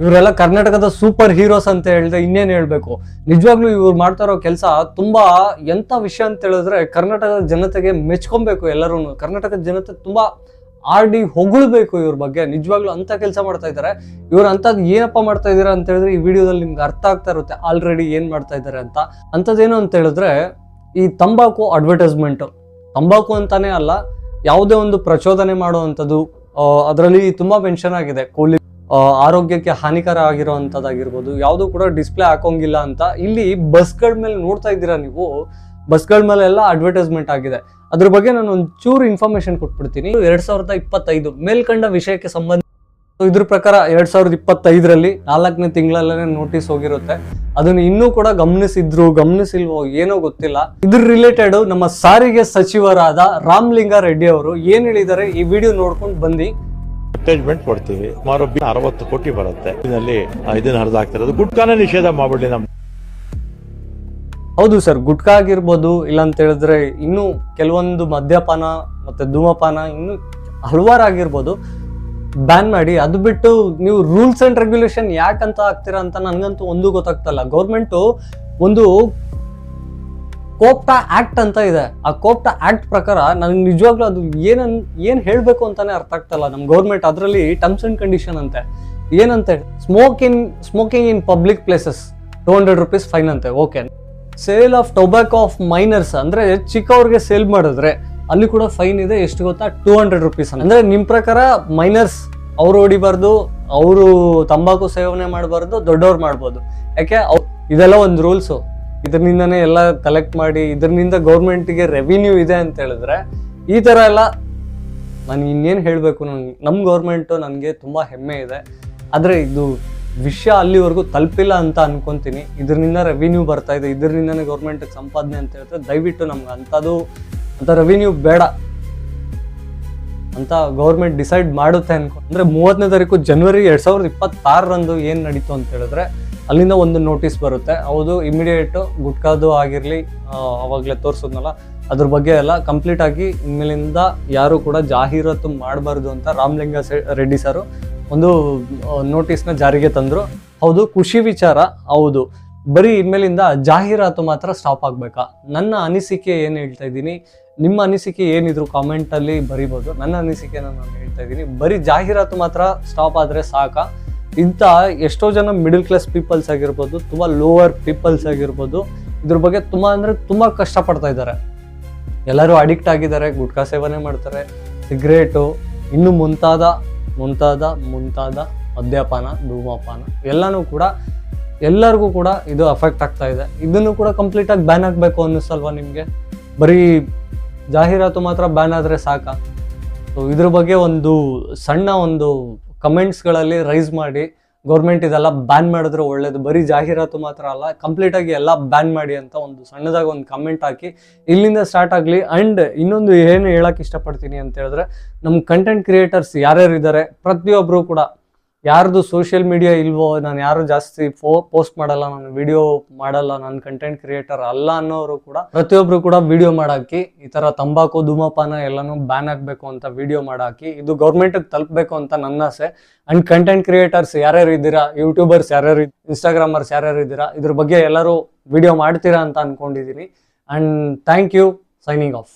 ಇವರೆಲ್ಲ ಕರ್ನಾಟಕದ super heroes ಅಂತ ಹೇಳಿದ್ರೆ ಇನ್ನೇನು ಹೇಳಬೇಕು. ನಿಜವಾಗ್ಲೂ ಇವ್ರು ಮಾಡ್ತಾ ಇರೋ ಕೆಲಸ ತುಂಬಾ ಎಂತ ವಿಷಯ ಅಂತ ಹೇಳಿದ್ರೆ ಕರ್ನಾಟಕದ ಜನತೆಗೆ ಮೆಚ್ಕೊಬೇಕು ಎಲ್ಲರೂ ಕರ್ನಾಟಕದ ಜನತೆ ತುಂಬಾ ಆಡಿ ಹೊಗಳ್ಬೇಕು ಇವ್ರ ಬಗ್ಗೆ. ನಿಜವಾಗ್ಲೂ ಅಂತ ಕೆಲಸ ಮಾಡ್ತಾ ಇದ್ದಾರೆ. ಇವ್ರು ಅಂತದ್ ಏನಪ್ಪ ಮಾಡ್ತಾ ಇದಾರೆ ಅಂತ ಹೇಳಿದ್ರೆ ಈ ವಿಡಿಯೋದಲ್ಲಿ ನಿಮ್ಗೆ ಅರ್ಥ ಆಗ್ತಾ ಇರುತ್ತೆ ಆಲ್ರೆಡಿ ಏನ್ ಮಾಡ್ತಾ ಇದ್ದಾರೆ ಅಂತ. ಅಂತದೇನು ಅಂತ ಹೇಳಿದ್ರೆ ಈ ತಂಬಾಕು ಅಡ್ವರ್ಟೈಸ್ಮೆಂಟ್. ತಂಬಾಕು ಅಂತಾನೆ ಅಲ್ಲ, ಯಾವುದೇ ಒಂದು ಪ್ರಚೋದನೆ ಮಾಡುವಂಥದ್ದು ಅದರಲ್ಲಿ ತುಂಬಾ ಮೆನ್ಷನ್ ಆಗಿದೆ. ಕೂಲಿ ಆರೋಗ್ಯಕ್ಕೆ ಹಾನಿಕರ ಆಗಿರೋವಂಥದ್ದಾಗಿರ್ಬೋದು ಯಾವುದು ಕೂಡ ಡಿಸ್ಪ್ಲೇ ಹಾಕೋಂಗಿಲ್ಲ ಅಂತ ಇಲ್ಲಿ ಬಸ್ಗಳ ಮೇಲೆ ನೋಡ್ತಾ ಇದ್ದೀರಾ ನೀವು? ಬಸ್ಗಳ ಮೇಲೆ ಎಲ್ಲ ಅಡ್ವರ್ಟೈಸ್ಮೆಂಟ್ ಆಗಿದೆ. ಅದ್ರ ಬಗ್ಗೆ ನಾನು ಒಂದು ಚೂರು ಇನ್ಫಾರ್ಮೇಶನ್ ಕೊಟ್ಬಿಡ್ತೀನಿ. ಎರಡ್ ಸಾವಿರದ ಇಪ್ಪತ್ತೈದು ಮೇಲ್ಕಂಡ ವಿಷಯಕ್ಕೆ ಸಂಬಂಧ ಇದ್ರ ಪ್ರಕಾರ ಎರಡ್ ಸಾವಿರದ ಇಪ್ಪತ್ತೈದರಲ್ಲಿ ನಾಲ್ಕನೇ ತಿಂಗಳಲ್ಲೇ ನೋಟಿಸ್ ಹೋಗಿರುತ್ತೆ. ಅದನ್ನ ಇನ್ನೂ ಕೂಡ ಗಮನಿಸಿದ್ರು, ಗಮನಿಸಿಲ್ವೋ ಏನೋ ಗೊತ್ತಿಲ್ಲ. ಇದ್ರ ರಿಲೇಟೆಡ್ ನಮ್ಮ ಸಾರಿಗೆ ಸಚಿವರಾದ ರಾಮ್ಲಿಂಗ ರೆಡ್ಡಿ ಅವರು ಏನ್ ಹೇಳಿದ್ದಾರೆ ಈ ವಿಡಿಯೋ ನೋಡ್ಕೊಂಡು ಬಂದು ಅಡ್ವರ್ಟೈಸ್ಮೆಂಟ್ ಕೊಡ್ತೀವಿ. ಸುಮಾರು ಅರವತ್ತು ಕೋಟಿ ಬರುತ್ತೆ. ಇದರಲ್ಲಿ ಇದನ್ನ ಹರಿದಾಗ್ತಿರೋದು ಗುಟ್ಕಾನ ನಿಷೇಧ ಮಾಡ್ಬಿಡ್ಲಿ ನಮ್ ಹೌದು ಸರ್, ಗುಟ್ಕಾ ಆಗಿರ್ಬೋದು ಇಲ್ಲ ಅಂತ ಹೇಳಿದ್ರೆ ಇನ್ನು ಕೆಲವೊಂದು ಮದ್ಯಪಾನ ಮತ್ತೆ ಧೂಮಪಾನ ಇನ್ನು ಹಲವಾರು ಆಗಿರ್ಬೋದು. ಬ್ಯಾನ್ ಮಾಡಿ, ಅದು ಬಿಟ್ಟು ನೀವು ರೂಲ್ಸ್ ಅಂಡ್ ರೆಗ್ಯುಲೇಷನ್ ಯಾಕಂತ ಆಗ್ತೀರಾ ಅಂತ ನನಗಂತೂ ಒಂದು ಗೊತ್ತಾಗ್ತಲ್ಲ ಗೌರ್ಮೆಂಟು ಒಂದು ಕೋಪ್ಟಾ ಆಕ್ಟ್ ಅಂತ ಇದೆ. ಆ ಕೋಪ್ಟ ಆಕ್ಟ್ ಪ್ರಕಾರ ನನಗೆ ನಿಜವಾಗ್ಲೂ ಅದು ಏನನ್, ಏನ್ ಹೇಳ್ಬೇಕು ಅಂತಾನೆ ಅರ್ಥ ಆಗ್ತಲ್ಲ ನಮ್ ಗೌರ್ಮೆಂಟ್ ಅದರಲ್ಲಿ ಟರ್ಮ್ಸ್ ಅಂಡ್ ಕಂಡೀಷನ್ ಅಂತೆ. ಏನಂತೆ? Smoke in smoking in public places two hundred rupees fine ಅಂತೆ. Okay sale of tobacco of minors ಅಂದ್ರೆ ಚಿಕ್ಕವ್ರಿಗೆ ಸೇಲ್ ಮಾಡಿದ್ರೆ ಅಲ್ಲಿ ಕೂಡ ಫೈನ್ ಇದೆ, ಎಷ್ಟು ಗೊತ್ತಾ? ಟೂ ಹಂಡ್ರೆಡ್ ರುಪೀಸ್ ಅಂದ್ರೆ ನಿಮ್ ಪ್ರಕಾರ ಮೈನರ್ಸ್ ಅವ್ರು ಹೊಡಿಬಾರ್ದು, ಅವರು ತಂಬಾಕು ಸೇವನೆ ಮಾಡಬಾರ್ದು, ದೊಡ್ಡವ್ರು ಮಾಡ್ಬೋದು. ಯಾಕೆ? ಇದೆಲ್ಲ ಒಂದು ರೂಲ್ಸು ಇದರಿಂದನೇ ಎಲ್ಲ ಕಲೆಕ್ಟ್ ಮಾಡಿ, ಇದರಿಂದ ಗೌರ್ಮೆಂಟ್ಗೆ ರೆವಿನ್ಯೂ ಇದೆ ಅಂತ ಹೇಳಿದ್ರೆ, ಈ ತರ ಎಲ್ಲ ನಾನು ಇನ್ನೇನು ಹೇಳಬೇಕು ನನ್ ನಮ್ಮ ಗೌರ್ಮೆಂಟು ನನಗೆ ತುಂಬ ಹೆಮ್ಮೆ ಇದೆ. ಆದರೆ ಇದು ವಿಷಯ ಅಲ್ಲಿವರೆಗೂ ತಲುಪಿಲ್ಲ ಅಂತ ಅನ್ಕೊಂತೀನಿ. ಇದರಿಂದ ರೆವಿನ್ಯೂ ಬರ್ತಾ ಇದೆ, ಇದರಿಂದನೇ ಗೌರ್ಮೆಂಟಿಗೆ ಸಂಪಾದನೆ ಅಂತ ಹೇಳಿದ್ರೆ ದಯವಿಟ್ಟು ನಮ್ಗೆ ಅಂಥದ್ದು ಅಂಥ ರೆವಿನ್ಯೂ ಬೇಡ. ಅಂತ ಗೌರ್ಮೆಂಟ್ ಡಿಸೈಡ್ ಮಾಡುತ್ತೆ ಅನ್ಕೊ, ಅಂದರೆ ಮೂವತ್ತನೇ ತಾರೀಕು ಜನವರಿ ಎರಡು ಸಾವಿರದ ಇಪ್ಪತ್ತಾರರಂದು ಏನು ನಡೀತು ಅಂತ ಹೇಳಿದ್ರೆ ಅಲ್ಲಿಂದ ಒಂದು ನೋಟಿಸ್ ಬರುತ್ತೆ. ಹೌದು ಇಮಿಡಿಯೇಟು ಗುಟ್ಕಾದು ಆಗಿರಲಿ ಅವಾಗಲೇ ತೋರಿಸೋದ್ನಲ್ಲ, ಅದ್ರ ಬಗ್ಗೆ ಎಲ್ಲ ಕಂಪ್ಲೀಟ್ ಆಗಿ ಇನ್ಮೇಲಿಂದ ಯಾರು ಕೂಡ ಜಾಹೀರಾತು ಮಾಡಬಾರ್ದು ಅಂತ ರಾಮಲಿಂಗ ರೆಡ್ಡಿ ಸರ್ ಒಂದು ನೋಟಿಸ್ನ ಜಾರಿಗೆ ತಂದರು. ಹೌದು, ಖುಷಿ ವಿಚಾರ, ಹೌದು. ಬರೀ ಇನ್ಮೇಲಿಂದ ಜಾಹೀರಾತು ಮಾತ್ರ ಸ್ಟಾಪ್ ಆಗಬೇಕಾ? ನನ್ನ ಅನಿಸಿಕೆ ಏನು ಹೇಳ್ತಾ ಇದ್ದೀನಿ? ನಿಮ್ಮ ಅನಿಸಿಕೆ ಏನಿದ್ರು ಕಾಮೆಂಟಲ್ಲಿ ಬರಿಬೋದು. ನನ್ನ ಅನಿಸಿಕೆನ ನಾನು ಹೇಳ್ತಾ ಇದ್ದೀನಿ. ಬರೀ ಜಾಹೀರಾತು ಮಾತ್ರ ಸ್ಟಾಪ್ ಆದರೆ ಸಾಕ? ಇಂಥ ಎಷ್ಟೋ ಜನ ಮಿಡಲ್ ಕ್ಲಾಸ್ ಪೀಪಲ್ಸ್ ಆಗಿರ್ಬೋದು, ತುಂಬ ಲೋವರ್ ಪೀಪಲ್ಸ್ ಆಗಿರ್ಬೋದು, ಇದ್ರ ಬಗ್ಗೆ ತುಂಬ ಅಂದರೆ ತುಂಬ ಕಷ್ಟಪಡ್ತಾ ಇದ್ದಾರೆ. ಎಲ್ಲರೂ ಅಡಿಕ್ಟ್ ಆಗಿದ್ದಾರೆ, ಗುಟ್ಕಾ ಸೇವನೆ ಮಾಡ್ತಾರೆ ಸಿಗರೇಟು ಇನ್ನು ಮುಂತಾದ ಮುಂತಾದ ಮುಂತಾದ ಮದ್ಯಪಾನ, ಧೂಮಪಾನ, ಎಲ್ಲನೂ ಕೂಡ ಎಲ್ಲರಿಗೂ ಕೂಡ ಇದು ಅಫೆಕ್ಟ್ ಆಗ್ತಾ ಇದೆ. ಇದನ್ನು ಕೂಡ ಕಂಪ್ಲೀಟಾಗಿ ಬ್ಯಾನ್ ಆಗಬೇಕು ಅನ್ನಿಸಲ್ವಾ ನಿಮಗೆ? ಬರೀ ಜಾಹೀರಾತು ಮಾತ್ರ ಬ್ಯಾನ್ ಆದರೆ ಸಾಕ? ಸೊ ಇದ್ರ ಬಗ್ಗೆ ಒಂದು ಸಣ್ಣ ಒಂದು ಕಮೆಂಟ್ಸ್ಗಳಲ್ಲಿ ರೈಸ್ ಮಾಡಿ, ಗೌರ್ಮೆಂಟ್ ಇದೆಲ್ಲ ಬ್ಯಾನ್ ಮಾಡಿದ್ರೆ ಒಳ್ಳೇದು. ಬರೀ ಜಾಹೀರಾತು ಮಾತ್ರ ಅಲ್ಲ ಕಂಪ್ಲೀಟಾಗಿ ಎಲ್ಲ ಬ್ಯಾನ್ ಮಾಡಿ ಅಂತ ಒಂದು ಸಣ್ಣದಾಗಿ ಒಂದು ಕಮೆಂಟ್ ಹಾಕಿ, ಇಲ್ಲಿಂದ ಸ್ಟಾರ್ಟ್ ಆಗಲಿ ಆ್ಯಂಡ್ ಇನ್ನೊಂದು ಏನು ಹೇಳೋಕ್ಕೆ ಇಷ್ಟಪಡ್ತೀನಿ ಅಂತ ಹೇಳಿದ್ರೆ ನಮ್ಮ ಕಂಟೆಂಟ್ ಕ್ರಿಯೇಟರ್ಸ್ ಯಾರ್ಯಾರು ಇದ್ದಾರೆ ಪ್ರತಿಯೊಬ್ಬರು ಕೂಡ ಯಾರ್ದು ಸೋಷಿಯಲ್ ಮೀಡಿಯಾ ಇಲ್ವೋ, ನಾನು ಯಾರು ಜಾಸ್ತಿ ಪೋಸ್ಟ್ ಮಾಡಲ್ಲ, ನಾನು ವಿಡಿಯೋ ಮಾಡಲ್ಲ, ನಾನು ಕಂಟೆಂಟ್ ಕ್ರಿಯೇಟರ್ ಅಲ್ಲ ಅನ್ನೋರು ಕೂಡ ಪ್ರತಿಯೊಬ್ರು ಕೂಡ ವಿಡಿಯೋ ಮಾಡಾಕಿ, ಈ ತರ ತಂಬಾಕು, ಧೂಮಪಾನ ಎಲ್ಲಾನು ಬ್ಯಾನ್ ಆಗ್ಬೇಕು ಅಂತ ವಿಡಿಯೋ ಮಾಡಾಕಿ, ಇದು ಗೌರ್ಮೆಂಟ್ ತಲುಪಬೇಕು ಅಂತ ನನ್ನ ಆಸೆ. ಅಂಡ್ ಕಂಟೆಂಟ್ ಕ್ರಿಯೇಟರ್ಸ್ ಯಾರ್ಯಾರು ಇದ್ದೀರಾ ಯೂಟ್ಯೂಬರ್ಸ್ ಯಾರ್ಯಾರು ಇನ್ಸ್ಟಾಗ್ರಾಮರ್ಸ್ ಯಾರ್ಯಾರು ಇದ್ದೀರಾ, ಇದ್ರ ಬಗ್ಗೆ ಎಲ್ಲರೂ ವಿಡಿಯೋ ಮಾಡ್ತೀರಾ ಅಂತ ಅನ್ಕೊಂಡಿದ್ದೀನಿ and thank you signing off